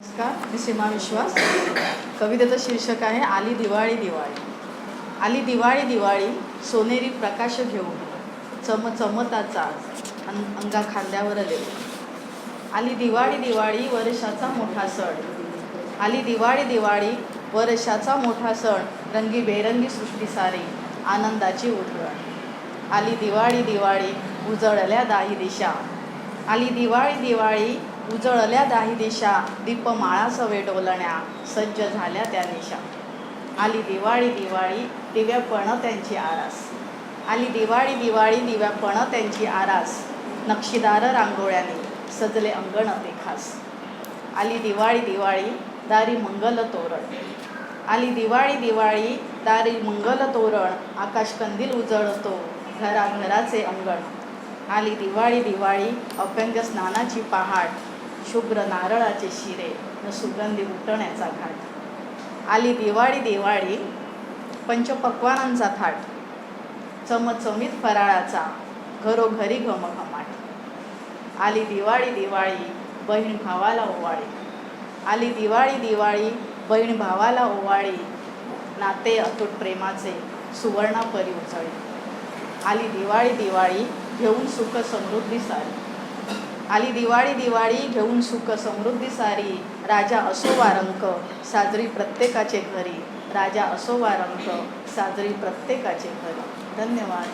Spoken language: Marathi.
नमस्कार मी सीमा विश्वास. कवितेचं शीर्षक आहे आली दिवाळी दिवाळी. आली दिवाळी दिवाळी सोनेरी प्रकाश घेऊन चम चमताचा अं अंगा खांद्यावर देऊ आली दिवाळी दिवाळी वर्षाचा मोठा सण. आली दिवाळी दिवाळी वर्षाचा मोठा सण रंगीबेरंगी सृष्टी सारी आनंदाची उधळण. आली दिवाळी दिवाळी उजळल्या दाही दिशा. आली दिवाळी दिवाळी उजळल्या दाही दिशा दीपमाळा सवे डोलण्या सज्ज झाल्या त्या निशा. आली दिवाळी दिवाळी दिव्यापण त्यांची आरास. आली दिवाळी दिवाळी दिव्यापण त्यांची आरास. नक्षीदार रांगोळ्याने सजले अंगण ते खास आली दिवाळी दिवाळी दारी मंगल तोरण. आली दिवाळी दिवाळी दारी मंगल तोरण आकाशकंदील उजळतो घराघराचे अंगण. आली दिवाळी दिवाळी अभ्यंग स्नानाची पहाट शुभ्र नारळाचे शिरे न सुगंधी उठण्याचा घाट. आली दिवाळी दिवाळी पंचपक्वानांचा थाट चमचमीत फराळाचा घरोघरी घमघमाट. आली दिवाळी दिवाळी बहीण भावाला ओवाळी. आली दिवाळी दिवाळी बहीण भावाला ओवाळी. नाते अतूट प्रेमाचे सुवर्णापरी उचळी आली दिवाळी दिवाळी घेऊन सुख समृद्धी सारी. आली दिवाळी दिवाळी घेऊन सुख समृद्धी सारी. राजा असो वारंक साजरी प्रत्येकाचे घरी. राजा असो वारंक साजरी प्रत्येकाचे घरी. धन्यवाद.